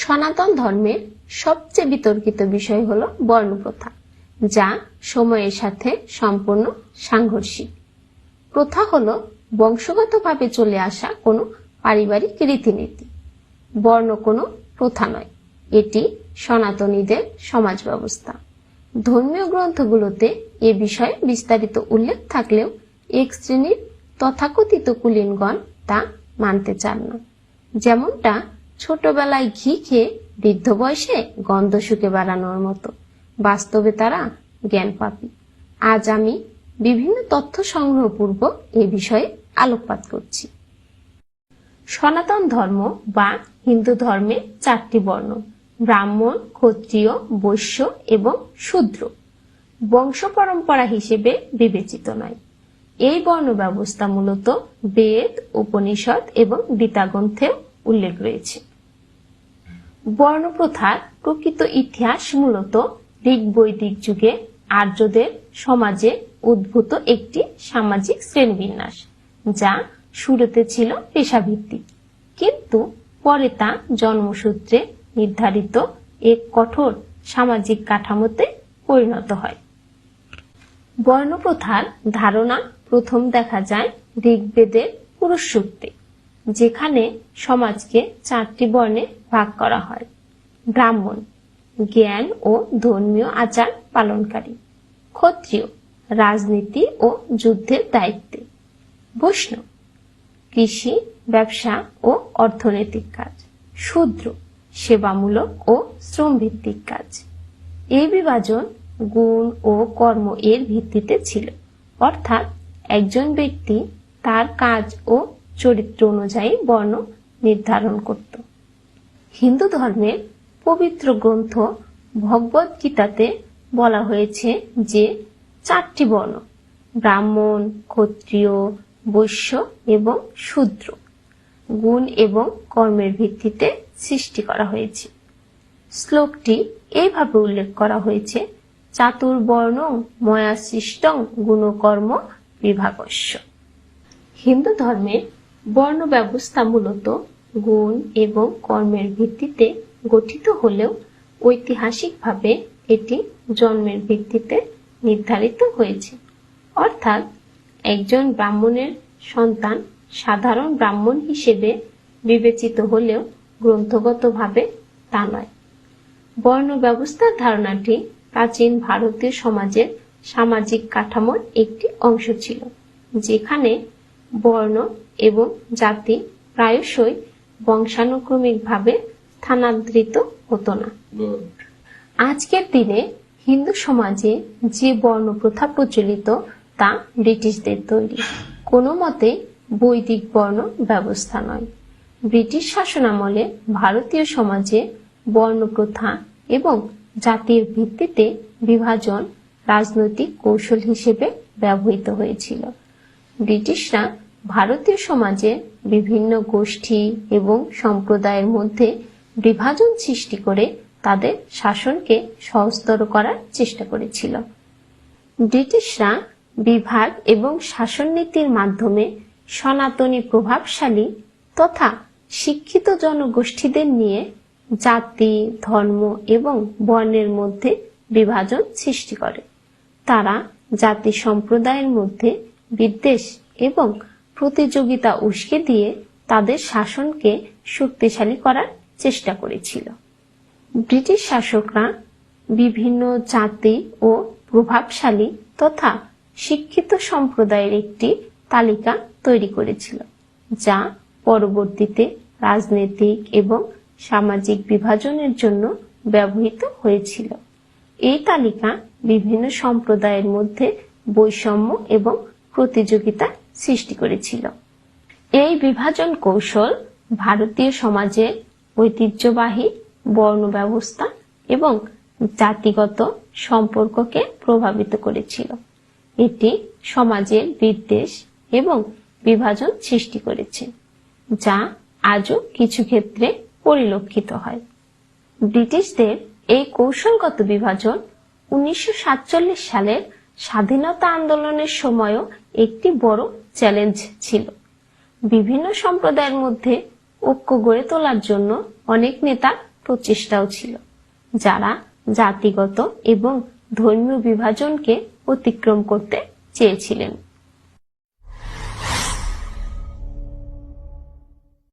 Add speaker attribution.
Speaker 1: সনাতন ধর্মের সবচেয়ে বিতর্কিত বিষয় হল বর্ণপ্রথা, যা সময়ের সাথে সম্পূর্ণ সাংঘর্ষিক। প্রথা হল বংশগতভাবে চলে আসা কোনো পারিবারিক রীতিনীতি। বর্ণ কোনো প্রথা নয়, এটি সনাতনীদের সমাজ ব্যবস্থা ধর্মীয় গ্রন্থগুলোতে এ বিষয়ে বিস্তারিত উল্লেখ থাকলেও এক শ্রেণির তথাকথিত কুলীনগণ তা মানতে চান না। যেমনটা ছোটবেলায় ঘি খেয়ে বৃদ্ধ বয়সে গন্ধ শুকে বেড়ানোর মতো। বাস্তবে তারা জ্ঞান পাপী। আজ আমি বিভিন্ন তথ্য সংগ্রহপূর্বক এ বিষয়ে আলোকপাত করছি। সনাতন ধর্ম বা হিন্দু ধর্মে চারটি বর্ণ, ব্রাহ্মণ, ক্ষত্রিয়, বৈশ্য এবং শূদ্র। বংশ পরম্পরা হিসেবে বিবেচিত নয়। এই বর্ণ ব্যবস্থা মূলত বেদ, উপনিষদ এবং গীতাগ্রন্থেও উল্লেখ রয়েছে। বর্ণপ্রথার প্রকৃত ইতিহাস মূলত ঋগ বৈদিক যুগে আর্যদের সমাজে উদ্ভূত একটি সামাজিক শ্রেণীবিন্যাস, যা শুরুতে ছিল পেশাভিত্তিক। কিন্তু পরে তা জন্মসূত্রে নির্ধারিত এক কঠোর সামাজিক কাঠামোতে পরিণত হয়। বর্ণপ্রথার ধারণা প্রথম দেখা যায় ঋগ্বেদের পুরুষ সূক্তে যেখানে সমাজকে চারটি বর্ণে ভাগ করা হয়। ব্রাহ্মণ, জ্ঞান ও ধর্মীয় আচার পালনকারী। ক্ষত্রিয়, রাজনীতি ও যুদ্ধের দায়িত্বে। বৈষ্ণব, কৃষি, ব্যবসা ও অর্থনৈতিক কাজ। শূদ্র, সেবামূলক ও শ্রমভিত্তিক কাজ। এই বিভাজন গুণ ও কর্ম এর ভিত্তিতে ছিল। অর্থাৎ একজন ব্যক্তি তার কাজ ও চরিত্র অনুযায়ী বর্ণ নির্ধারণ করত। হিন্দু ধর্মের পবিত্র গ্রন্থ ভগবদ গীতাতে বলা হয়েছে যে চারটি বর্ণ, ব্রাহ্মণ, ক্ষত্রিয়, বৈশ্য এবং শূদ্র, গুণ এবং কর্মের ভিত্তিতে সৃষ্টি করা হয়েছে। শ্লোকটি এইভাবে উল্লেখ করা হয়েছে, চাতুর্বর্ণ ময়া গুণকর্ম বিভাগস্য। হিন্দু ধর্মের বর্ণ ব্যবস্থা মূলত গুণ এবং কর্মের ভিত্তিতে গঠিত হলেও ঐতিহাসিকভাবে এটি জন্মের ভিত্তিতে নির্ধারিত হয়েছে। অর্থাৎ একজন ব্রাহ্মণের সন্তান সাধারণ ব্রাহ্মণ হিসেবে বিবেচিত হলেও গ্রন্থগতভাবে তা নয়। বর্ণ ব্যবস্থার ধারণাটি প্রাচীন ভারতীয় সমাজের সামাজিক কাঠামোর একটি অংশ ছিল, যেখানে বর্ণ এবং জাতি প্রায়শই বংশানুক্রমিকভাবে স্থানান্তরিত হতো না। আজকের দিনে হিন্দু সমাজে যে বর্ণ প্রথা প্রচলিত তা ব্রিটিশদের তৈরি। কোনো মতে বৈদিক বর্ণ ব্যবস্থা নয়। ব্রিটিশ শাসনামলে ভারতীয় সমাজে বর্ণ প্রথা এবং জাতির ভিত্তিতে বিভাজন রাজনৈতিক কৌশল হিসেবে ব্যবহৃত হয়েছিল। ব্রিটিশরা ভারতীয় সমাজে বিভিন্ন গোষ্ঠী এবং সম্প্রদায়ের মধ্যে বিভাজন সৃষ্টি করে তাদের শাসনকে সহজতর করার চেষ্টা করেছিল। ব্রিটিশরা বিভাগ এবং শাসন নীতির মাধ্যমে সনাতনী প্রভাবশালী তথা শিক্ষিত জনগোষ্ঠীদের নিয়ে জাতি, ধর্ম এবং বর্ণের মধ্যে বিভাজন সৃষ্টি করে। তারা জাতি সম্প্রদায়ের মধ্যে বিদ্বেষ এবং প্রতিযোগিতা উস্কে দিয়ে তাদের শাসনকে শক্তিশালী করার চেষ্টা করেছিল। ব্রিটিশ শাসকরা বিভিন্ন জাতি ও প্রভাবশালী তথা শিক্ষিত সম্প্রদায়ের একটি তালিকা তৈরি করেছিল, যা পরবর্তীতে রাজনৈতিক এবং সামাজিক বিভাজনের জন্য ব্যবহৃত হয়েছিল। এই তালিকা বিভিন্ন সম্প্রদায়ের মধ্যে বৈষম্য এবং প্রতিযোগিতা সৃষ্টি করেছিল। এই বিভাজন কৌশল ভারতীয় সমাজের ঐতিহ্যবাহী বর্ণ ব্যবস্থা এবং জাতিগত সম্পর্ককে প্রভাবিত করেছিল। এটি সমাজের বিদ্বেষ এবং বিভাজন সৃষ্টি করেছে, যা আজও কিছু ক্ষেত্রে পরিলক্ষিত হয়। ব্রিটিশদের এই কৌশলগত বিভাজন উনিশশো সাতচল্লিশ সালের স্বাধীনতা আন্দোলনের সময়ও একটি বড় চ্যালেঞ্জ ছিল। বিভিন্ন সম্প্রদায়ের মধ্যে ঐক্য গড়ে তোলার জন্য অনেক নেতার প্রচেষ্টাও ছিল, যারা জাতিগত এবং ধর্মীয় বিভাজনকে অতিক্রম করতে চেয়েছিলেন।